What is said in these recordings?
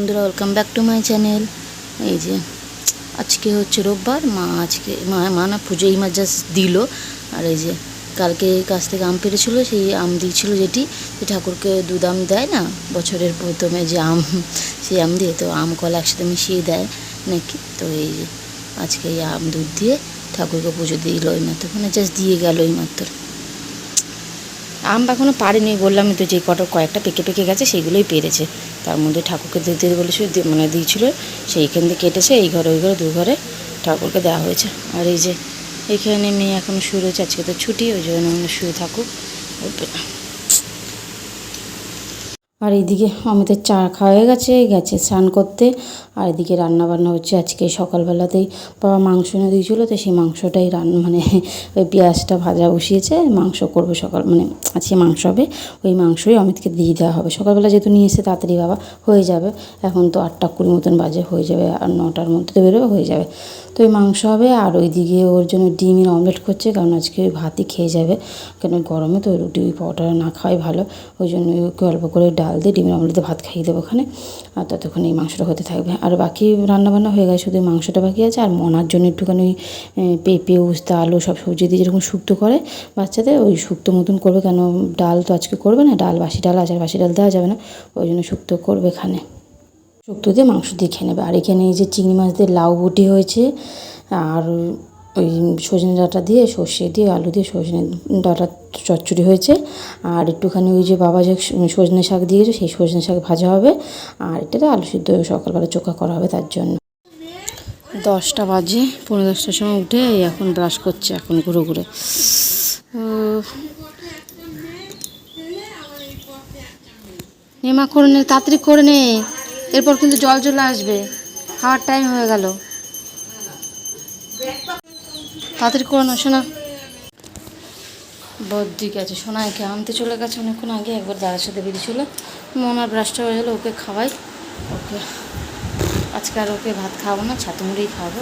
বন্ধুরা welcome back to my channel এই যে, আজকে হচ্ছে রোববার, মা আজকে, মা মা না পুজো এই জাস্ট দিল। আর এই যে, কালকে কাছ থেকে আম পেরেছিল, সেই আম দিয়েছিল যেটি, যে ঠাকুরকে দুধ আম দেয় না, বছরের প্রথমে যে আম, সেই আম দিয়ে তো আম কলা একসাথে মিশিয়ে দেয় নাকি? তো এই যে, আজকে এই আম দুধ দিয়ে ঠাকুরকে পুজো দিল ওই মাত্র মানে জাস্ট দিয়ে গেল ওই মাত্র। আম এখনও পারেনি বললামই তো যে কটা কয়েকটা পেকে পেকে গেছে সেইগুলোই পেরেছে। তার মধ্যে ঠাকুরকে দিতে বলেছিল মানে দিয়েছিল, সেইখান দিয়ে কেটেছে, এই ঘরে, ওই ঘরে, দু ঘরে ঠাকুরকে দেওয়া হয়েছে। আর এই যে এখানে মেয়ে এখন শুরু হয়েছে আজকে তো ছুটি, ওই জন্য শুয়ে থাকুক। আর এইদিকে অমিতের চা খাওয়া হয়ে গেছে গেছে স্নান করতে। আর এদিকে রান্না বান্না হচ্ছে আজকে সকালবেলাতেই। বাবা মাংস এনে দিয়েছিলো, তো সেই মাংসটাই রান্না মানে ওই পেঁয়াজটা ভাজা বসিয়েছে। মাংস করব সকাল মানে আজকে মাংস হবে, ওই মাংসই অমিতকে দিয়ে দেওয়া হবে। সকালবেলা যেহেতু নিয়ে এসে তাড়াতাড়ি বাবা, হয়ে যাবে। এখন তো আটটা কুড়ি মতন বাজে, হয়ে যাবে আর নটার মধ্যে তো বেরোবে, হয়ে যাবে। তো ওই মাংস হবে, আর ওইদিকে ওর জন্য ডিমের অমলেট করছে, কারণ আজকে ওই ভাতই খেয়ে যাবে। কেন গরমে তো রুটি, পরোটা না খাওয়াই ভালো। ওই জন্য অল্প করে ডাল দিয়ে ডিমের অমলেট দিয়ে ভাত খাইয়ে দেবো ওখানে। আর ততক্ষণ এই মাংসটা হতে থাকবে। আর বাকি রান্নাবান্না হয়ে গেছে, শুধু মাংসটা বাকি আছে। আর মনার জন্য একটুখানি পেঁপে, উস্তা, আলু সব সবজি দিয়ে যেরকম শুক্তো করে, বাচ্চাদের ওই শুক্তো মতন করবে কেন? ডাল তো আজকে করবে না, ডাল, বাসি ডাল আছে আর বাসি ডাল দেওয়া যাবে না। ওই জন্য শুক্তো করবে এখানে। শুক্তো দিয়ে মাংস দিয়ে খেয়ে নেবে। আর এখানে এই যে চিংড়ি মাছ দিয়ে লাউ বুটি হয়েছে, আর ওই সজনে ডাঁটা দিয়ে, সর্ষে দিয়ে, আলু দিয়ে সজনে ডাঁটা চচ্চড়ি হয়েছে। আর একটুখানি ওই যে বাবা যে সজনে শাক দিয়েছে, সেই সজনে শাক ভাজা হবে। আর এটাতে আলু সিদ্ধ সকালবেলা চোখা করা হবে তার জন্য। দশটা বাজে পনেরো দশটার সময় উঠে এখন ব্রাশ করছে এখন ঘুরে ঘুরে। উহ। নে মা করে নে, তাড়াতাড়ি করে নে। এরপর কিন্তু জল চলে আসবে। খাওয়ার টাইম হয়ে গেল। তাড়াতাড়ি করে না শোনা। বদ্দি গেছে সোনাইকে আনতে চলে গেছে অনেকক্ষণ আগে, একবার দাদার সাথে বেরিয়েছিল মনার ব্রাশটা হয়ে গেলো, ওকে খাওয়াই। ওকে, আজকে আর ওকে ভাত খাওয়াবো না, ছাতু মুড়িই খাওয়াবো।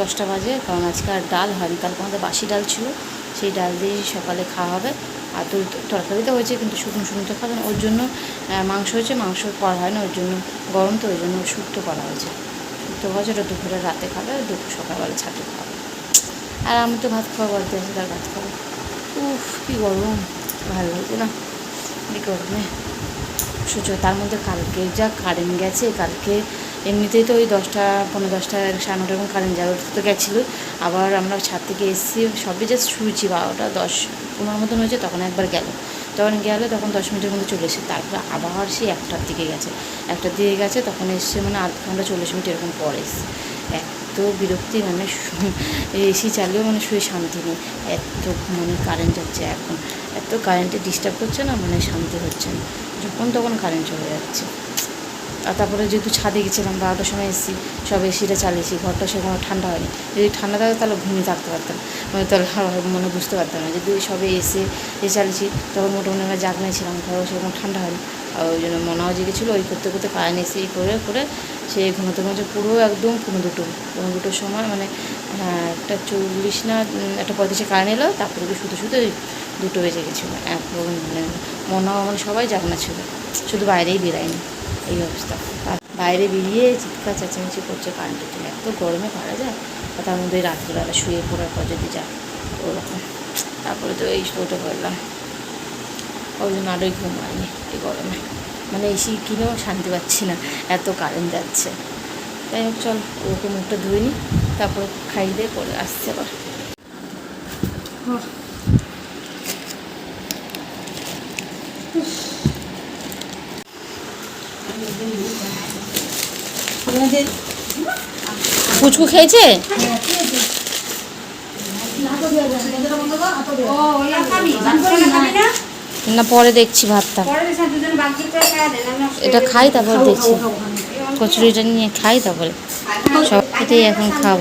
দশটা বাজে, কারণ আজকে আর ডাল হয়নি, কালকে আমাদের বাসি ডাল ছিল। সেই ডাল দিয়ে সকালে খাওয়া হবে। আর তো তরকারি তো হয়েছে, কিন্তু শুকনো শুকনো তো খাবেন ওর জন্য মাংস হয়েছে, মাংস করা হয় না ওর জন্য গরম তো, ওই জন্য শুক্তো করা হয়েছে। শুক্তো হয়েছে ওটা দুপুরে রাতে খাবে আর দুপুর সকালবেলা ছাতু খাবে। আর আমি তো ভাত খাওয়া বাড়তে আছে তার ভাত খাব। উফ, কী গরম। ভালো লাগছে না? এই গরমে সূর্য, তার মধ্যে কালকে যা কারেন্ট গেছে, কালকে এমনিতেই তো ওই দশটা পনেরো দশটা, সাড়ে নটা এরকম কারেন্ট ওটা তো গেছিল। আবার আমরা ছাদ থেকে এসেছি সবই জাস্ট শুয়েছি, বারোটা দশ, পনেরো মতন হয়েছে, তখন একবার গেল। তখন গেলো, তখন দশ মিনিটের মধ্যে চলে এসেছে। তারপরে আবার সেই একটার দিকে গেছে। একটার দিকে গেছে, তখন এসছে মানে আধ ঘণ্টা চল্লিশ মিনিট এরকম পরে এসছে। এত বিরক্তি মানে এসি চালিয়েও মানে শুয়ে শান্তি নেই। এত মানে কারেন্ট যাচ্ছে এখন। এত কারেন্টে ডিস্টার্ব করছে না মানে শান্তি হচ্ছে না। যখন তখন কারেন্ট চলে যাচ্ছে। আর তারপরে যেহেতু ছাদে গেছিলাম, বারোটার সময় এসেছি, সব এসিটা চালিয়েছি, ঘরটা সেরকম ঠান্ডা হয়নি। যদি ঠান্ডা থাকে তাহলে ঘুমিয়ে থাকতে পারতাম। মানে তাহলে মনে বুঝতে পারতাম না। যদি সবে এসে এ চালিয়েছি, তখন মোটামুটি আমরা জাগনাই ছিলাম, ঘরও সেরকম ঠান্ডা হয়নি। আর ওই জন্য মনেও জেগেছিলো, ওই করতে করতে কারেন্ট এসে এই করে করে সে ঘুমোতে ঘুমোতে পুরো একদম পনেরো দুটো পনেরো দুটোর সময় মানে হ্যাঁ একটা চল্লিশ না একটা পঁয়ত্রিশে কারেন্ট এলো, তারপরে কি শুধু শুধু দুটো বেজে গেছিল। এখন মানে মনেও মানে সবাই জাগনা ছিল। শুধু বাইরেই বেরায়নি, এই অবস্থা। বাইরে বেরিয়ে চিৎকার চেঁচামেচি করছে কারেন্টের জন্য। এত গরমে পারা যায়, আর তার মধ্যে রাত্রিবেলা শুয়ে পড়ার পর যদি যায় ওরকম। তারপরে তো এই উঠে পড়লাম ওই জন্য আরোই ঘুম হয়নি এই গরমে। মানে এসি কিনেও শান্তি পাচ্ছি না এত কারেন্ট যাচ্ছে। তাই হোক চল ওকে মুখটা ধুয়ে নিই তারপরে খাই দিয়ে পরে আসছে আবার। পুচকু খেয়েছে? না। পরে দেখছি ভাতটা। এটা খাই তারপর দেখছি। কচুরিটা নিয়ে খাই তারপরে সব খেতেই এখন খাব।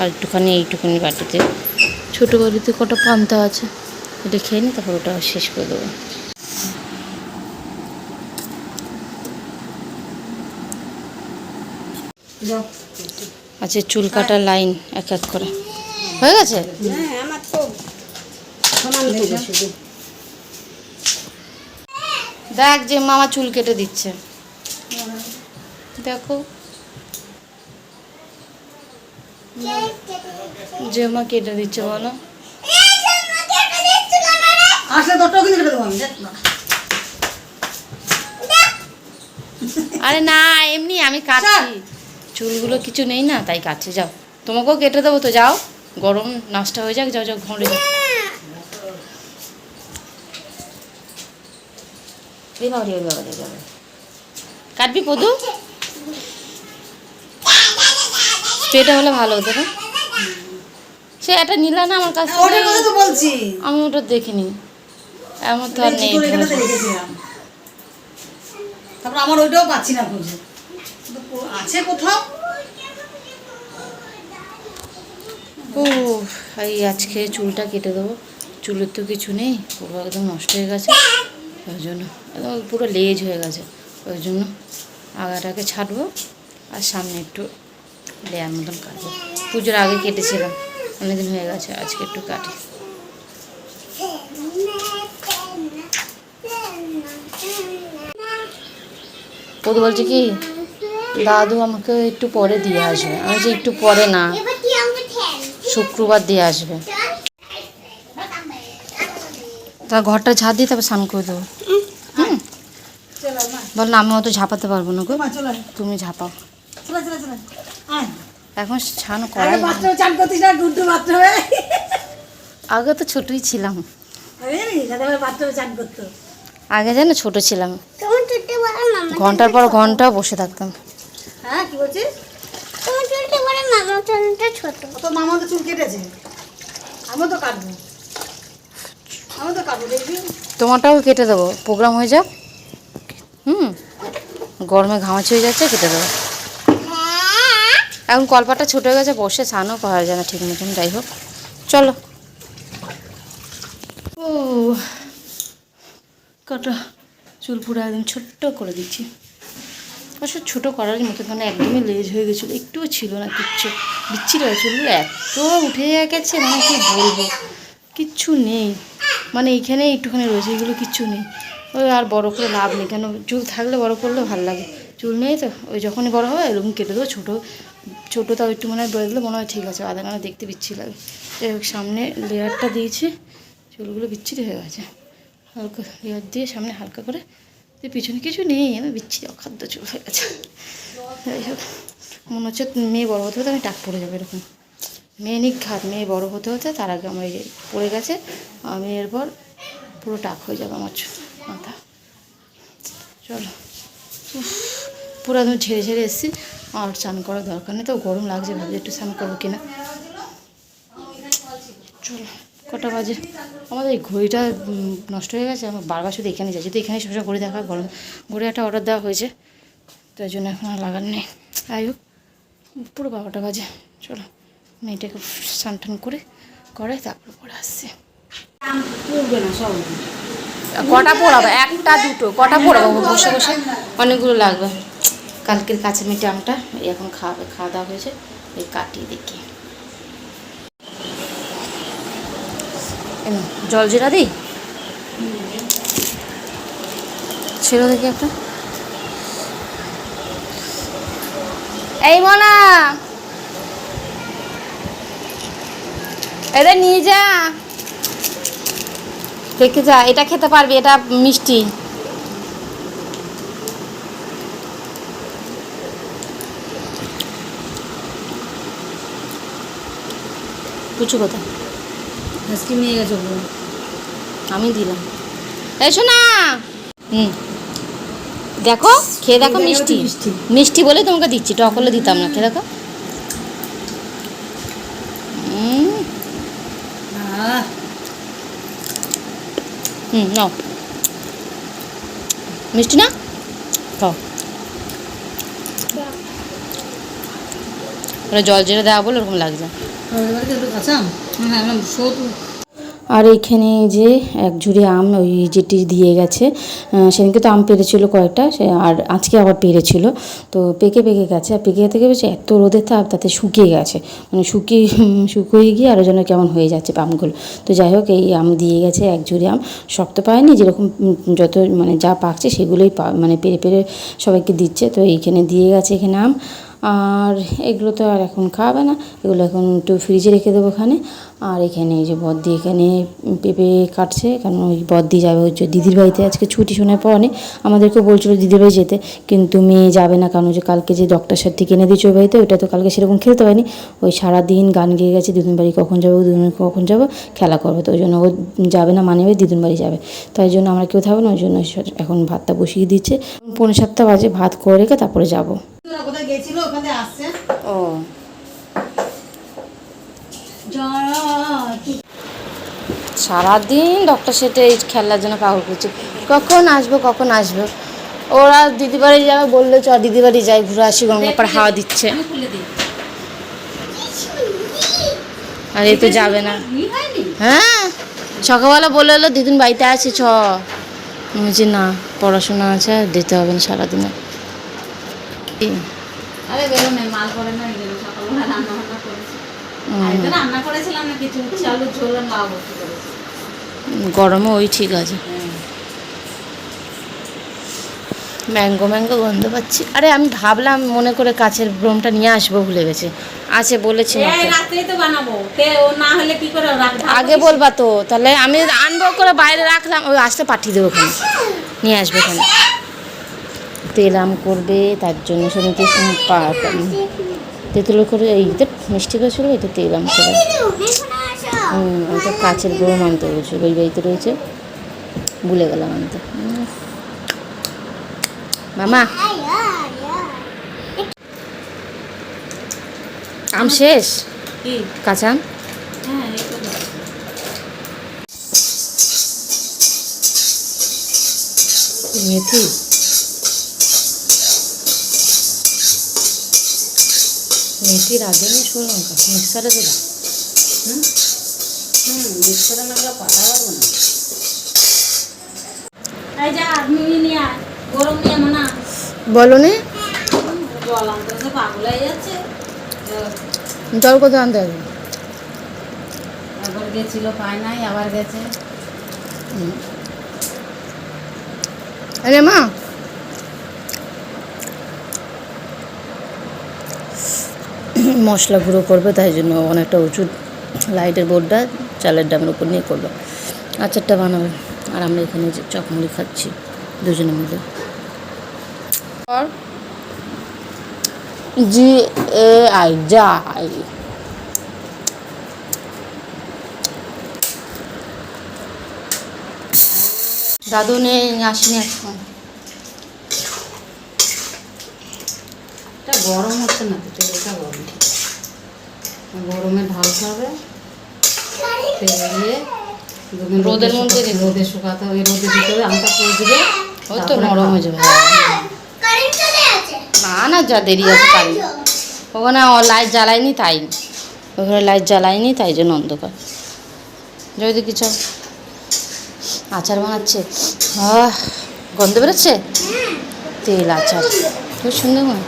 আর একটুখানি এইটুখানি বাটিতে। ছোটো বাড়িতে কটা পান্তা আছে? এটা খেয়ে নিই তারপর ওটা শেষ করে দেবো। আচ্ছা চুল কাটার লাইন এক এক করে। হয়ে গেছে। দেখ যে মামা চুল কেটে দিচ্ছে। দেখো। যে মা কেটে দিচ্ছে বলো। আরে না এমনি আমি কাটছি। চুলগুলো কিছু নেই না তাই কাটছি যাও। তোমাকেও কেটে দেবো তো যাও। গরম নাস্তা হয়ে যাক যাও যাও ঘরে যাও। বাবা। কাটবি পদু স্প্রেটা হলে ভালো হতো না? সে এটা নিলা না আমার কাছে ওটার বলছি। আমি ওটা দেখিনি। এমন তো আর নেই তারপর আমার ওইটাও পাচ্ছি না খুঁজে। আছে কোথাও? ও এই আজকে চুলটা কেটে দেবো। চুলের তো কিছু নেই পুরো একদম নষ্ট হয়ে গেছে। ওই জন্য। একদম পুরো লেজ হয়ে গেছে। ওই জন্য আগাটাকে ছাড়বো আর সামনে একটু লেয়ার মতন কাটবো। পুজোর আগে কেটেছিলাম অনেকদিন হয়ে গেছে আজকে একটু কাটি। পদু বলছে কি দাদু আমাকে একটু পরে দিয়ে আসবে। আমি যে একটু পরে না শুক্রবার দিয়ে আসবে। তা ঘরটা ঝাঁপ দিয়ে তারপর স্নান করে দেবো। হুম। চলো মা বল না আমি অত ঝাঁপাতে পারব না গো। তুমি ঝাঁপাও। চলো চলো চলো। আয়। এখন স্নান আগে করাই তো ছোটই ছিলাম। আগে যেন ছোট ছিলাম। ঘণ্টার পর ঘণ্টা বসে থাকতাম। হ্যাঁ কি বলছিস? ছোট। তো মামা তো চুল কেটেছে। আমিও তো কাটবো আমিও তো কাটবো দেখবি তোমারটাও কেটে দেবো প্রোগ্রাম হয়ে যাক। হুম গরমে ঘামাচি হয়ে যাচ্ছে কেটে দেবো। এখন কলপাটা ছোট হয়ে গেছে বসে স্নানও করা যায় না ঠিক মতন যাই হোক। চলো। ও কটা চুল পুরো একদম ছোট্ট করে দিচ্ছি। অবশ্য ছোটো করারই মতো মানে একদমই লেজ হয়ে গেছিল একটুও ছিল না কিচ্ছু। বিচ্ছিরি হয়ে চুলগুলো এত উঠে গেছে মানে কি বলব? কিচ্ছু নেই। মানে এইখানে একটুখানি রয়েছে, এগুলো কিচ্ছু নেই। ওই আর বড় করে লাভ নেই, কেন চুল থাকলে বড় করলে ভালো লাগে। চুল নেই তো, ওই যখনই বড় হবে এরকম কেটে দেবো, ছোটো ছোটো তাও একটু মনে হয় বেড়ে দিলে মনে হয় ঠিক আছে, আধা ঘণ্টা দেখতে বিচ্ছি লাগে। যাই হোক, সামনে লেয়ারটা দিয়েছি, চুলগুলো বিচ্ছিরি হয়ে গেছে। হালকা লেয়ার দিয়ে সামনে হালকা করে দিয়ে পিছনে কিছু নেই, আমি বিচ্ছিরি, অখাদ্য চুল হয়ে গেছে। যাই হোক, মনে হচ্ছে মেয়ে বড় হতে হতে আমি টাক পড়ে যাবে এরকম। মেয়ে নিঘাত মেয়ে বড় হতে হতে তার আগে আমার পড়ে গেছে। আমি এরপর পুরো টাক হয়ে যাবে আমার মাথা। চলো। পুরো একদম ঝেড়ে ঝেড়ে এসেছি। আর স্নান করার দরকার নেই তো, গরম লাগছে, ভাবছি একটু স্নান করব কিনা। চলো, কটা বাজে? আমাদের এই ঘড়িটা নষ্ট হয়ে গেছে আমার বারবার শুধু এখানে যাই যদি এখানে সবসময় ঘড়ি দেখা গরম ঘড়ি একটা অর্ডার দেওয়া হয়েছে। তো এই জন্য এখন আর লাগার নেই। যাই হোক, পুরো বারোটা বাজে। চলো। মেয়েটাকে স্নান টান করে করে তারপর পরে আসছে। কটা পড়াবো? একটা দুটো। কটা পড়াবো? বসে বসে। অনেকগুলো লাগবে। কালকের কাছে মেটে আমটা এখন খাওয়াবে খাওয়া দাওয়া হয়েছে এই কাটিয়ে দেখি। জল জিরা দিই ছিল দেখি একটা। এই মনা! এটা নিয়ে যা। দেখে যা এটা খেতে পারবি এটা মিষ্টি। কুচু কোথায়? আজকে নিয়ে গেছে আমি দিলাম। এসো না হুম। দেখো খেয়ে দেখো মিষ্টি। মিষ্টি। মিষ্টি বলে তোমাকে দিচ্ছি টক হলে দিতাম না খেয়ে দেখো হুম আহ, নাও। মিষ্টি না? খাও। ওটা জল জিরে দেওয়া বলে ওরকম লাগছে। আর এইখানে যে এক ঝুড়ি আম ওই যেটি দিয়ে গেছে সেদিনকে তো আম পেরেছিল কয়েকটা, সে আর আজকে আবার পেরেছিল। তো পেকে পেকে গেছে, আর পেকে থেকে বেশি এত রোদের তাপ তাতে শুকিয়ে গেছে। মানে শুকিয়ে শুকিয়ে গিয়ে আরও যেন কেমন হয়ে যাচ্ছে আমগুলো। তো যাই হোক, এই আম দিয়ে গেছে এক ঝুড়ি আম। শক্ত পায়নি, যেরকম যত মানে যা পাকছে সেগুলোই মানে পেরে পেরে সবাইকে দিচ্ছে। তো এইখানে দিয়ে গেছে এখানে আম। আর এগুলো তো আর এখন খাওয়াবে না, এগুলো এখন একটু ফ্রিজে রেখে দেবো ওখানে। আর এখানে এই যে বদ্দি এখানে পেঁপে কাটছে কারণ ওই বদ্দি যাবে হচ্ছে দিদির বাড়িতে। আজকে ছুটি শোনার পর অনেক আমাদেরকে বলছিল দিদির বাড়ি যেতে কিন্তু মেয়ে যাবে না কারণ যে কালকে যে ডক্টর সাথে থেকে এনে দিয়েছে ওই বাড়িতে ওইটা তো কালকে সেরকম খেলতে পারিনি ওই সারাদিন গান গেয়ে গেছে দিদুন বাড়ি কখন যাব দিদুন বাড়ি কখন যাব খেলা করবে তো ওই জন্য ও যাবে না মানে ওই দিদুন বাড়ি যাবে। তাই জন্য আমরা কেউ থাকব না ওই জন্য এখন ভাতটা বসিয়ে দিচ্ছে। পৌনে সাতটা বাজে ভাত করে রেখে তারপরে যাব। ও। সারাদিন। ডক্টর সেটে এই খেলার জন্য পাগল করছে কখন আসব কখন আসব? ওরা দিদি বাড়ি যাবে বলল চ দিদি বাড়ি যাই ঘুরে আসি গঙ্গাপাড় হাওয়া দিচ্ছে। আর এ তো যাবে না। হ্যাঁ। সকালবেলা বলে এলো দিদিন বাড়িতে আছে আমি বলছি না পড়াশোনা আছে আর দিতে হবে না সারাদিনে। আরে মাল করে না সকালবেলা রান্না বান্না করেছি আর তো রান্না করেছিলাম না কিছু চালু ঝোল আর বসে করেছি। গরমে ওই ঠিক আছে। ম্যাঙ্গো ম্যাঙ্গো গন্ধ পাচ্ছি। আরে আমি ভাবলাম মনে করে কাছের ব্রমটা নিয়ে আসব ভুলে গেছে। আছে বলেছি আগে বলবা তো তাহলে আমি আনব করে বাইরে রাখলাম ওই আসতে পাঠিয়ে দেবো ওখানে। নিয়ে আসবে ওখানে। তেল আম করবে তার জন্য সেদিনকে তেঁতুলো করে এই মিষ্টি এই তো তেল করে হুম ওই তো কাছের ব্রম আনতে বলছিল ওই বাড়িতে রয়েছে। ভুলে গেলাম আনতে। মামা। আম শেষ? কাঁচা আম? হ্যাঁ। মেথি? মেথি রাঁধুনি লঙ্কা। মিক্সারে দেবা হুম? মিক্সারে না গেলে পাতা পারব না। বলো নে। জল আনতে আনতে যাচ্ছে। জল কোথায় আনতে হবে? একবার গেছিল পায় নাই আবার গেছে। আরে মা মশলা গুঁড়ো করবে, তাই জন্য অনেকটা উঁচু লাইটের বোর্ডটা চালের ডামের উপর নিয়ে করবে। আচারটা বানাবে। আর আমরা এখানে যে চকমুড়ি খাচ্ছি, দুজনে মিলে। জি এ আই। যাই দাদু নেই, আসিনি এখন। গরম হচ্ছে না তো তেলটা গরম ঢালতে হবে। তেল দিয়ে দুদিন রোদের মধ্যে রোদে শুকাতে হবে রোদে দিতে হবে আমটা করে দিবে। ওই তো নরম হয়ে যাবে। না না যা দেরি আছে কারেন্ট ওখানে লাইট জ্বালায়নি তাই। ওখানে লাইট জ্বালায়নি তাই জন্য অন্ধকার। যদি কিছু আচার বানাচ্ছে। গন্ধ বেরোচ্ছে? তেল আচার। খুব সুন্দর মনে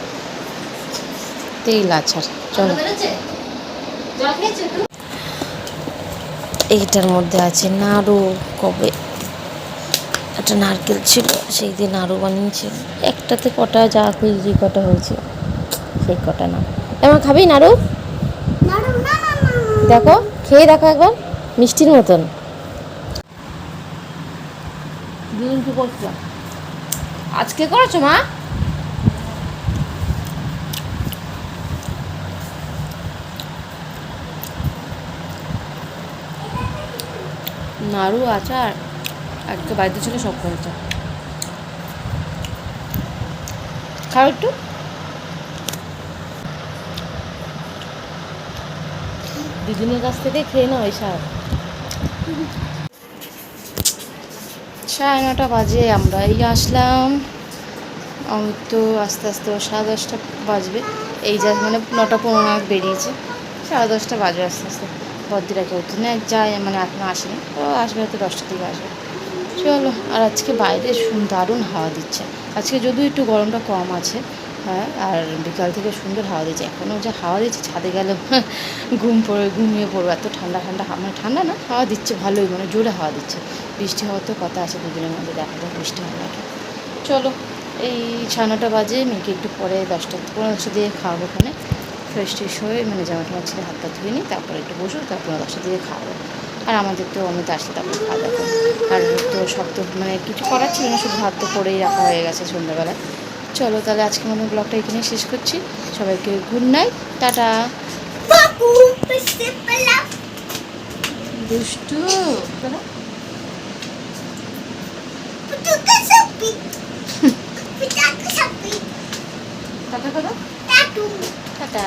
তেল আচার। চলো। এইটার মধ্যে আছে নাড়ু, কবে? একটা নারকেল ছিল, সেই দিয়ে নাড়ু বানিয়েছে। একটাতে কটা যা খুঁজি যে কটা হয়েছে, সেই কটা না। এমন খাবি নাড়ু? দেখো, খেয়ে দেখো একবার, মিষ্টির মতন। আজকে করেছ মা? নাড়ু, আচার আজকে বাড়িতে ছিল, সব করেছে খাও একটু। দিদিনের কাছ থেকে খেয়ে নাও এই সার। সাড়ে নটা বাজে আমরা এই আসলাম। আমি তো আস্তে আস্তে সাড়ে দশটা বাজবে। এই যা মানে নটা পনেরো বেরিয়েছে। সাড়ে দশটা বাজবে আস্তে আস্তে। বদ্দিরা কেউ তো না যায় মানে এখনও আসেনি। তো আসবে হয়তো দশটার দিকে আসবে। চলো, আর আজকে বাইরে দারুণ হাওয়া দিচ্ছে। আজকে যদিও একটু গরমটা কম আছে হ্যাঁ আর বিকাল থেকে সুন্দর হাওয়া দিচ্ছে। এখনও যে হাওয়া দিচ্ছে, ছাদে গেলে ঘুম পড়ে ঘুমিয়ে পড়ব। এত ঠান্ডা ঠান্ডা হাওয়া মানে ঠান্ডা না, হাওয়া দিচ্ছে ভালোই মানে জোরে হাওয়া দিচ্ছে। বৃষ্টি হওয়ার তো কথা আছে দুদিনের মধ্যে, দেখা যাক বৃষ্টি হয় নাকি। চলো, এই সাড়ে নটা বাজে, মেয়েকে একটু পরে দশটা পনেরো দশটা দিয়ে খাওয়াবো ওখানে। ফ্রেশ ট্রেশ হয়ে মানে জামা টামা ছেড়ে হাত পা ধুয়ে নিই তারপরে একটু বসবো তারপর দশটা দিয়ে খাওয়াবো আর আমাদের তো অমিত আসলে তারপরে খাওয়া দাওয়া আর তো সব তো মানে কিছু করার ছিল না শুধু ভাত তো করেই রাখা হয়ে গেছে সন্ধ্যাবেলায় চলো তাহলে আজকে মতো ব্লগটা এখানে শেষ করছি। সবাইকে গুড নাইট টাটা। দুষ্টু? টাটা করো টাটা